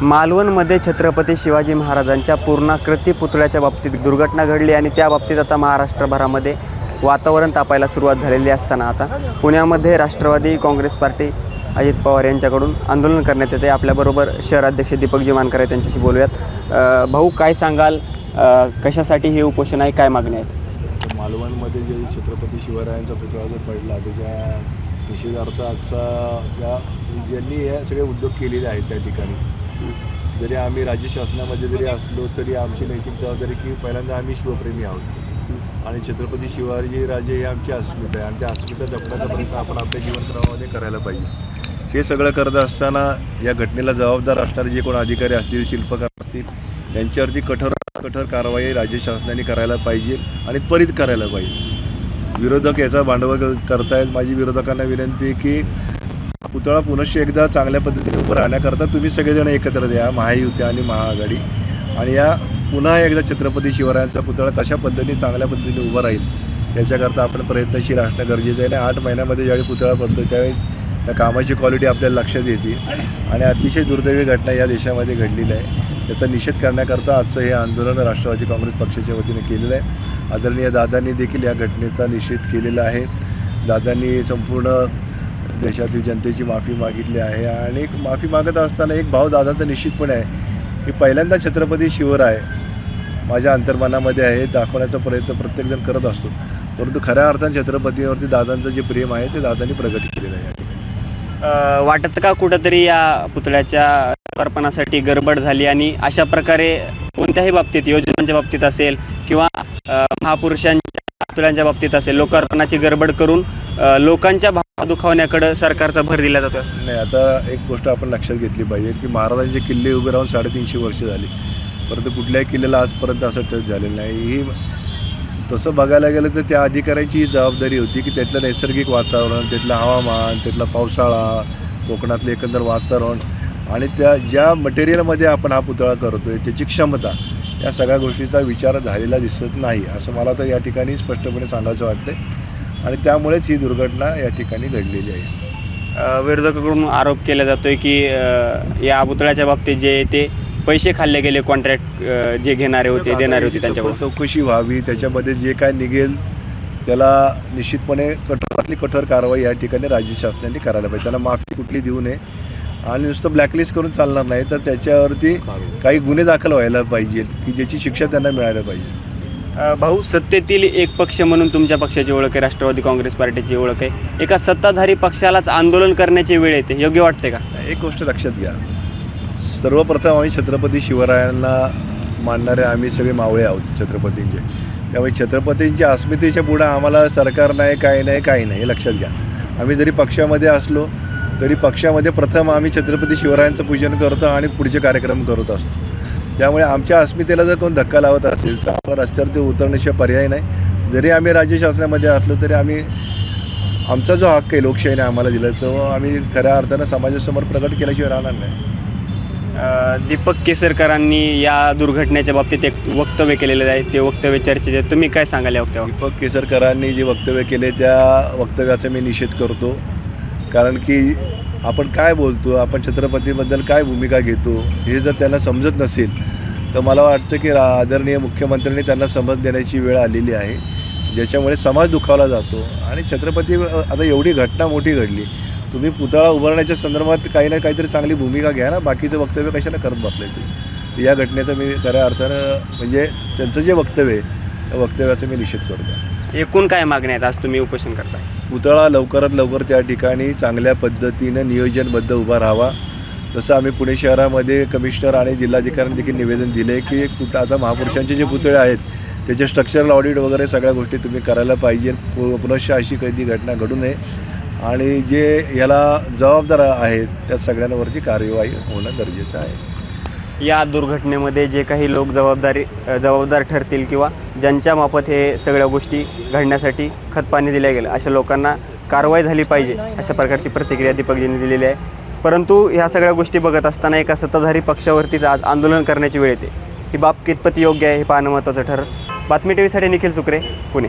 मालवणमध्ये छत्रपती शिवाजी महाराजांच्या पूर्णाकृती पुतळ्याच्या बाबतीत दुर्घटना घडली आणि त्या बाबतीत आता महाराष्ट्रभरामध्ये वातावरण तापायला सुरुवात झालेली असताना आता पुण्यामध्ये राष्ट्रवादी काँग्रेस पार्टी अजित पवार यांच्याकडून आंदोलन करण्यात येते. आपल्याबरोबर शहराध्यक्ष दीपकजी मानकर आहेत त्यांच्याशी बोलूयात. भाऊ काय सांगाल? कशासाठी हे उपोषण आहे? काय मागणी आहेत? मालवणमध्ये जे छत्रपती शिवरायांचा पुतळा जर पडला त्याच्या निषेधार्थ आजचा ज्यांनी हे सगळे उद्योग केलेले आहेत त्या ठिकाणी जरी आम्ही राज्य शासनामध्ये जरी असलो तरी आमची नैतिक जबाबदारी की पहिल्यांदा आम्ही शिवप्रेमी आहोत. आणि छत्रपती शिवाजी राजे हे आमची अस्मिता आहे. आणि त्या अस्मिता जपण्याचा प्रयत्न आपण आपल्या जीवनक्रमामध्ये करायला पाहिजे. हे सगळं करत असताना या घटनेला जबाबदार असणारे जे कोण अधिकारी असतील शिल्पकार असतील यांच्यावरती कठोर कठोर कारवाई राज्य शासनाने करायला पाहिजे आणि त्वरित करायला पाहिजे. विरोधक याचा भांडवल करतायत. माझी विरोधकांना विनंती आहे की पुतळा पुनश्च एकदा चांगल्या पद्धतीने उभं राहण्याकरता तुम्ही सगळेजण एकत्र द्या महायुती आणि महाआघाडी. आणि या पुन्हा एकदा छत्रपती शिवरायांचा पुतळा कशा पद्धतीने चांगल्या पद्धतीने उभा राहील याच्याकरता आपण प्रयत्नशील असणं गरजेचं आहे. आणि आठ महिन्यामध्ये ज्यावेळी पुतळा पडतो त्यावेळी त्या कामाची क्वालिटी आपल्याला लक्षात येते. आणि अतिशय दुर्दैवी घटना या देशामध्ये घडलेली आहे. त्याचा निषेध करण्याकरता आजचं हे आंदोलन राष्ट्रवादी काँग्रेस पक्षाच्या वतीने केलेलं आहे. आदरणीय दादांनी देखील या घटनेचा निषेध केलेला आहे. दादांनी संपूर्ण देशातील जनतेची माफी मागितली आहे आणि एक माफी मागत असताना एक भाव दादाचा निश्चितपणे आहे की पहिल्यांदा छत्रपती शिवराय माझ्या अंतर्मनामध्ये आहे दाखवण्याचा प्रयत्न प्रत्येकजण करत असतो. परंतु खऱ्या अर्थाने छत्रपतीवरती दादांचं जे प्रेम आहे ते दादांनी प्रगट केलेलं आहे. वाटत का कुठंतरी या पुतळ्याच्या अर्पणासाठी गडबड झाली आणि अशा प्रकारे कोणत्याही बाबतीत योजनांच्या बाबतीत असेल किंवा महापुरुषांच्या पुतळ्यांच्या बाबतीत असेल लोकार्पणाची गडबड करून लोकांच्या भाव दुखावण्याकडे सरकारचा भर दिला जातो नाही आता एक गोष्ट आपण लक्षात घेतली पाहिजे की महाराजांचे किल्ले उभे राहून साडेतीनशे वर्ष झाली. परंतु कुठल्याही किल्ल्याला आजपर्यंत असं टच झालेलं नाही. ही तसं बघायला गेलं तर त्या अधिकाऱ्यांची ही जबाबदारी होती की त्यातलं नैसर्गिक वातावरण त्यातलं हवामान त्यातला पावसाळा कोकणातलं एकंदर वातावरण आणि त्या ज्या मटेरियलमध्ये आपण हा पुतळा करतो आहे त्याची क्षमता या सगळ्या गोष्टीचा विचार झालेला दिसत नाही असं मला तर या ठिकाणी स्पष्टपणे सांगायचं वाटतं आणि त्यामुळेच ही दुर्घटना या ठिकाणी घडलेली आहे. विरोधकाकडून आरोप केला जातोय की अ, या पुतळ्याच्या बाबतीत जे ते पैसे खाल्ले गेले कॉन्ट्रॅक्ट जे घेणारे होते देणारे होते याची त्यांच्याकडून चौकशी व्हावी त्याच्यामध्ये जे काय निघेल त्याला निश्चितपणे कठोरातली कठोर कारवाई या ठिकाणी राज्य शासनाने करायला पाहिजे. त्याला माफी कुठली देऊ नये. आणि नुसतं ब्लॅकलिस्ट करून चालणार नाही तर त्याच्यावरती काही गुन्हे दाखल व्हायला पाहिजे की ज्याची शिक्षा त्यांना मिळायला पाहिजे. भाऊ सत्तेतील एक पक्ष म्हणून तुमच्या पक्षाची ओळख आहे राष्ट्रवादी काँग्रेस पार्टीची ओळख आहे. एका सत्ताधारी पक्षालाच आंदोलन करण्याची वेळ येते योग्य वाटते का? एक गोष्ट लक्षात घ्या. सर्वप्रथम आम्ही छत्रपती शिवरायांना मानणारे आम्ही सगळे मावळे आहोत छत्रपतींचे. त्यामुळे छत्रपतींच्या अस्मितेच्या पुढं आम्हाला सरकार नाही काय नाही काही नाही हे लक्षात घ्या. आम्ही जरी पक्षामध्ये असलो तरी पक्षामध्ये प्रथम आम्ही छत्रपती शिवरायांचं पूजन करतो आणि पुढचे कार्यक्रम करत असतो. त्यामुळे आमच्या अस्मितेला जर कोण धक्का लावत असेल तर आम्हाला रस्त्यावरती उतरण्याशिवाय पर्याय नाही. जरी आम्ही राज्य शासनामध्ये असलो तरी आम्ही आमचा जो हक्क आहे लोकशाहीने आम्हाला दिला तो आम्ही खऱ्या अर्थानं समाजासमोर प्रकट केल्याशिवाय राहणार नाही. दीपक केसरकरांनी या दुर्घटनेच्या बाबतीत एक वक्तव्य केलेलं आहे. ते वक्तव्य चर्चेत आहे तुम्ही काय सांगाल या वक्तव्यावर? दीपक केसरकरांनी जे वक्तव्य केले त्या वक्तव्याचा मी निषेध करतो. कारण की आपण काय बोलतो आपण छत्रपतीबद्दल काय भूमिका घेतो हे जर त्यांना समजत नसेल तर मला वाटतं की रा- आदरणीय मुख्यमंत्र्यांनी त्यांना समज देण्याची वेळ आलेली आहे ज्याच्यामुळे समाज दुखावला जातो. आणि छत्रपती आता एवढी घटना मोठी घडली तुम्ही पुतळा उभारण्याच्या संदर्भात काही ना काहीतरी चांगली भूमिका घ्या ना बाकीचं वक्तव्य कशाला करत बसले तुम्ही या घटनेचं मी खऱ्या अर्थानं म्हणजे त्यांचं जे वक्तव्य आहे त्या वक्तव्याचा मी निषेध करतो. एकूण काय मागण्या आहेत? आज तुम्ही उपोषण करताय. पुतळा लवकरात लवकर त्या ठिकाणी चांगल्या पद्धतीनं नियोजनबद्ध उभा राहावा. जसं आम्ही पुणे शहरामध्ये कमिशनर आणि जिल्हाधिकाऱ्यांनी देखील निवेदन दिले की कुठं आता महापुरुषांचे जे पुतळे आहेत त्याचे स्ट्रक्चरल ऑडिट वगैरे सगळ्या गोष्टी तुम्ही करायला पाहिजे. पु- पुनश्च अशी कधी घटना घडू नये. आणि जे याला जबाबदार आहेत त्या सगळ्यांवरती कार्यवाही होणं गरजेचं आहे. या दुर्घटनेमध्ये जे काही लोक जबाबदारी जबाबदार ठरतील किंवा ज्यांच्या माफत हे सगळ्या गोष्टी घडण्यासाठी खतपाणी दिल्या गेलं अशा लोकांना कारवाई झाली पाहिजे अशा प्रकारची प्रतिक्रिया दीपकजींनी दिलेली आहे. परंतु ह्या सगळ्या गोष्टी बघत असताना एका सत्ताधारी पक्षावरतीच आज आंदोलन करण्याची वेळ येते. ही बाब कितपत योग्य आहे हे पाहणं महत्त्वाचं ठरत बातमी टी व्हीसाठी निखिल सुकरे पुणे.